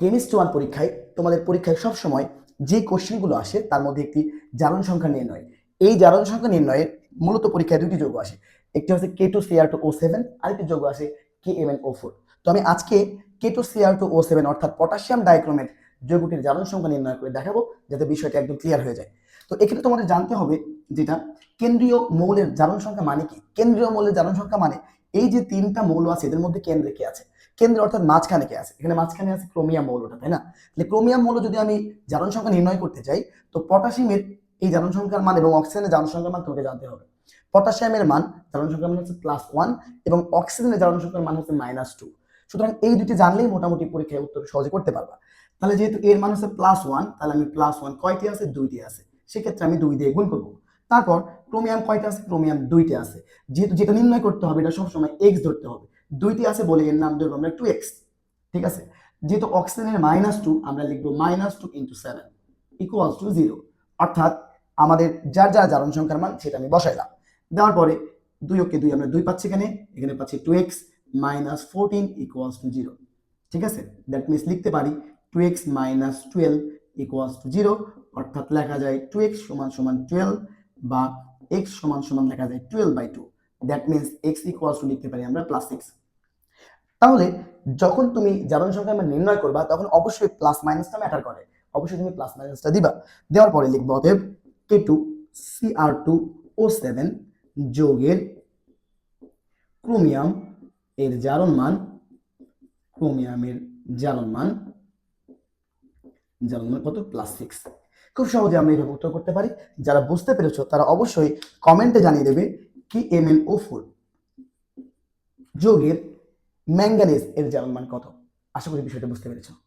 Chemistry one পরীক্ষায় তোমাদের পরীক্ষায় সবসময় যে কোশ্চেনগুলো আসে তার মধ্যে একটি জারণ সংখ্যা নির্ণয়। এই জারণ সংখ্যা নির্ণয়ের মূলত পরীক্ষায় দুটি যোগ আসে। একটি হচ্ছে K two CR two O seven আরেকটি যোগ আসে K M N O four তো আমি আজকে K two CR two O seven অর্থাৎ পটাশিয়াম ডাইক্রোমেট যৌগটির জারণ সংখ্যা নির্ণয় করে দেখাবো যাতে বিষয়টা একদম ক্লিয়ার হয়ে যায়। তো এক্ষেত্রে তোমাদের জানতে হবে যেটা কেন্দ্রীয় মৌলের জারণ সংখ্যা মানে কি? কেন্দ্রীয় মৌলের জারণ সংখ্যা মানে এই যে তিনটা মৌল আছে এদের মধ্যে কেন্দ্রে কে আছে? কেন্দ্রে অর্থাৎ মাঝখানে কে আছে? এখানে মাঝখানে আছে ক্রোমিয়াম মৌলটা তাই না? তাহলে ক্রোমিয়াম মৌল যদি আমি জারণ সংখ্যা নির্ণয় করতে চাই, তো পটাশিয়ামের এই জারণ সংখ্যার মান এবং অক্সিজেনের জারণ সংখ্যার মান তোমাকে জানতে হবে। পটাশিয়ামের মান, জারণ সংখ্যার মান হচ্ছে প্লাস ওয়ান এবং অক্সিজেনের জারণ সংখ্যার মান হচ্ছে মাইনাস টু সুতরাং এই দুটি জানলেই মোটামুটি পরীক্ষায় উত্তর সহজে করতে পারবা। তাহলে যেহেতু এর মান হচ্ছে প্লাস ওয়ান তাহলে আমি প্লাস ওয়ান কয়টি আছে? দুইটি আছে। সেক্ষেত্রে আমি দুই দিয়ে গুণ করব। তারপর ক্রোমিয়াম কয়টা আছে? ক্রোমিয়াম দুইটি আছে। যেহেতু যেটা নির্ণয় করতে হবে, এটা সবসময় এক্স ধরতে হবে। দুইটি আছে বলে এর নাম ধরবো আমরা টু এক্স ঠিক আছে? যেহেতু অক্সিজেনের মাইনাস টু আমরা লিখব minus two into seven equals to zero অর্থাৎ আমাদের যার যার জারণ সংখ্যার মান সেটা আমি বসাইলাম। দেওয়ার পরে দুই ওকে দুই আমরা দুই পাচ্ছি এখানে এখানে পাচ্ছি two x minus fourteen equals to zero ঠিক আছে? দ্যাট মিনস লিখতে পারি two x minus twelve equals to zero অর্থাৎ লেখা যায় টু এক্স সমান সমান টুয়েলভ বা এক্স সমান সমান লেখা যায় twelve by two that means x equals to লিখতে পারি আমরা প্লাস সিক্স তাহলে যখন তুমি জারণ সংখ্যা আমরা নির্ণয় করবা, তখন অবশ্যই প্লাস মাইনাসটা ম্যাটার করে। অবশ্যই তুমি প্লাস মাইনাসটা দিবা। দেওয়ার পরে লিখব অতএব K two C R two O seven যোগের ক্রোমিয়াম এর জারণ মান, ক্রোমিয়ামের জারণ মান জারণ মান কত? প্লাস সিক্স খুব সহজে আমরা এইভাবে উত্তর করতে পারি। যারা বুঝতে পেরেছ, তারা অবশ্যই কমেন্টে জানিয়ে দেবে K M N O four? যোগের ম্যাঙ্গানিজ এর জার্মান কত? আশা করি বিষয়টা বুঝতে পেরেছ।